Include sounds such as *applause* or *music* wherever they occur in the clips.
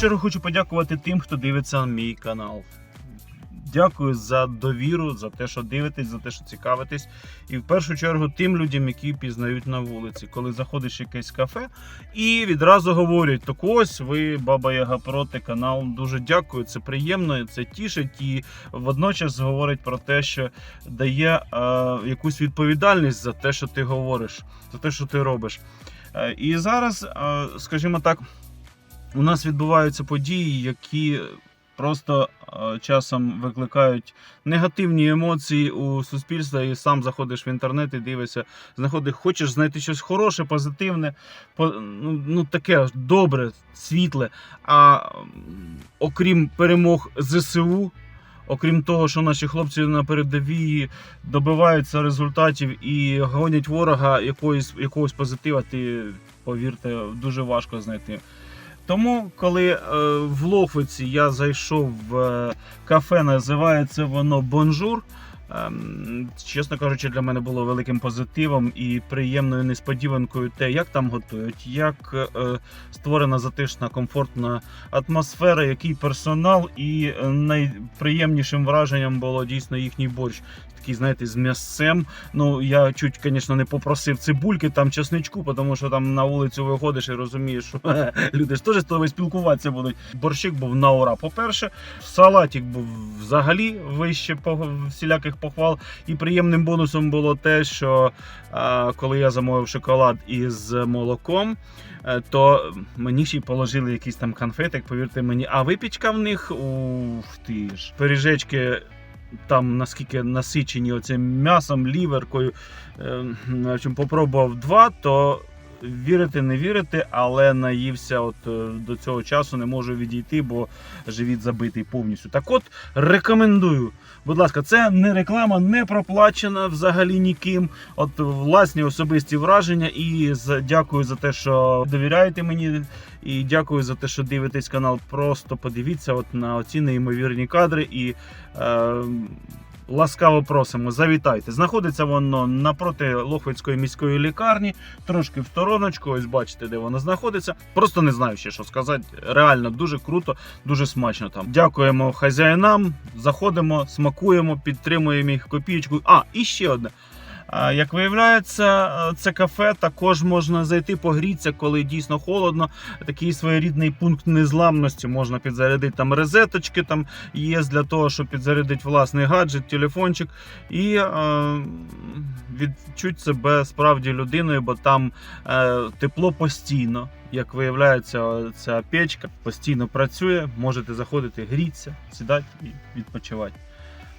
чергу хочу подякувати тим, хто дивиться мій канал. Дякую за довіру, за те, що дивитесь, за те, що цікавитесь. І в першу чергу тим людям, які пізнають на вулиці, коли заходиш в якесь кафе і відразу говорять: так ось ви, баба Яга проти канал. Дуже дякую. Це приємно, це тішить і водночас говорить про те, що дає е, якусь відповідальність за те, що ти говориш, за те, що ти робиш. Е, і зараз, е, скажімо так, у нас відбуваються події, які просто е, часом викликають негативні емоції у суспільства, і сам заходиш в інтернет і дивишся, знаходиш, хочеш знайти щось хороше, позитивне, по, ну, ну таке добре, світле. А окрім перемог ЗСУ. Окрім того, що наші хлопці на передовій добиваються результатів і гонять ворога якоїсь, якогось позитива, ти повірте, дуже важко знайти. Тому, коли е, в Лохвиці я зайшов в е, кафе, називається воно Бонжур. Ем, Чесно кажучи, для мене було великим позитивом і приємною несподіванкою те, як там готують, як е, створена затишна, комфортна атмосфера, який персонал, і е, найприємнішим враженням було дійсно їхній борщ. Такий, знаєте, з м'ясцем. Ну, я чуть, звісно, не попросив цибульки, там чесничку, тому що там на вулицю виходиш і розумієш, що *laughs* люди ж теж з тобою спілкуватися будуть. Борщик був на ура. По-перше, салатик був взагалі вище по всіляких похвал. І приємним бонусом було те, що коли я замовив шоколад із молоком. е, То мені ще й положили якийсь там конфетик, повірте мені. А випічка в них ух ти ж. Пиріжечки там наскільки насичені оцим м'ясом, ліверкою. Е, в попробував два, то вірити, не вірити, але наївся от е, до цього часу, не можу відійти, бо живіт забитий повністю. Так от рекомендую. Будь ласка, це не реклама, не проплачена взагалі ніким. От власні особисті враження. І дякую за те, що довіряєте мені. І дякую за те, що дивитесь канал. Просто подивіться от на оці неймовірні кадри і. Е, Ласкаво просимо, завітайте. Знаходиться воно напроти Лохвицької міської лікарні, трошки в стороночку. Ось бачите, де воно знаходиться. Просто не знаю ще що сказати. Реально дуже круто, дуже смачно там. Дякуємо хазяїнам. Заходимо, смакуємо, підтримуємо їх копієчку. А, і ще одне. Як виявляється, е, це кафе також можна зайти погрітися, коли дійсно холодно. Такий своєрідний пункт незламності. Можна підзарядити там розеточки, там є для того, щоб підзарядити власний гаджет, телефончик і е, відчути себе справді людиною, бо там е, тепло постійно. Як виявляється, ця печка постійно працює. Можете заходити, грітися, сідати і відпочивати.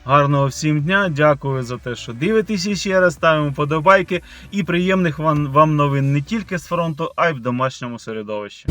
Гарного всім дня, дякую за те, що дивитесь ще раз. Ставимо подобайки і приємних вам, вам новин не тільки з фронту, а й в домашньому середовищі.